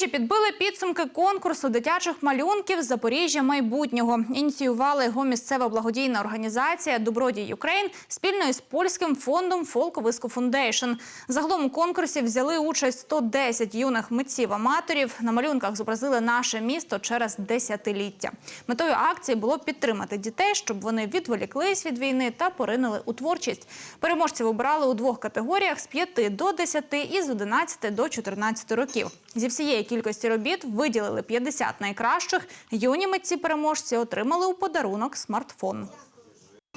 Запоріжжі підбили підсумки конкурсу дитячих малюнків Запоріжжя майбутнього. Ініціювали його місцева благодійна організація Добродій Юкрейн спільно із польським фондом Фолковиско Фундейшн. Загалом у конкурсі взяли участь 110 юних митців-аматорів. На малюнках зобразили наше місто через десятиліття. Метою акції було підтримати дітей, щоб вони відволіклись від війни та поринули у творчість. Переможців обирали у двох категоріях з 5 до 10 і з 11 до 14 років. Зі всієї кількості робіт виділили 50 найкращих. Юні митці-переможці отримали у подарунок смартфон.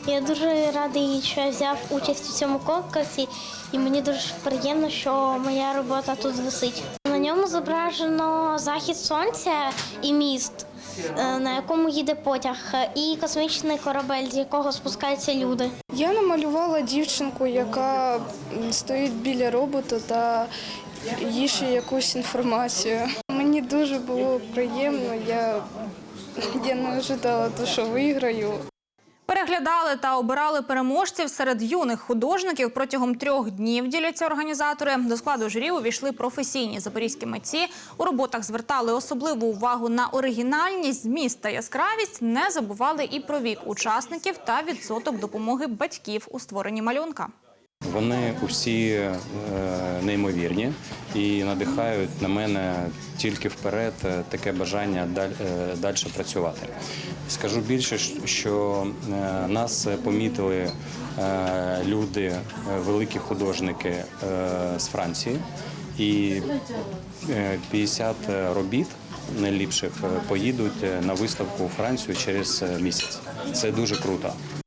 Я дуже радий, що я взяв участь у цьому конкурсі, і мені дуже приємно, що моя робота тут висить. Ньому зображено захід сонця і міст, е, на якому їде потяг, і космічний корабель, з якого спускаються люди. Я намалювала дівчинку, яка стоїть біля робота та їше якусь інформацію. Мені дуже було приємно. Я, я не ожидала, то, що виграю. Переглядали та обирали переможців серед юних художників протягом трьох днів. Діляться організатори. До складу журі увійшли професійні запорізькі митці. У роботах звертали особливу увагу на оригінальність, зміст та яскравість. Не забували і про вік учасників та відсоток допомоги батьків у створенні малюнка. Вони усі е, неймовірні і надихають на мене тільки вперед е, таке бажання далі працювати. Скажу більше, що е, нас помітили е, люди, е, великі художники е, з Франції, і е, 50 робіт найліпших е, поїдуть е, на виставку у Францію через е, місяць. Це дуже круто.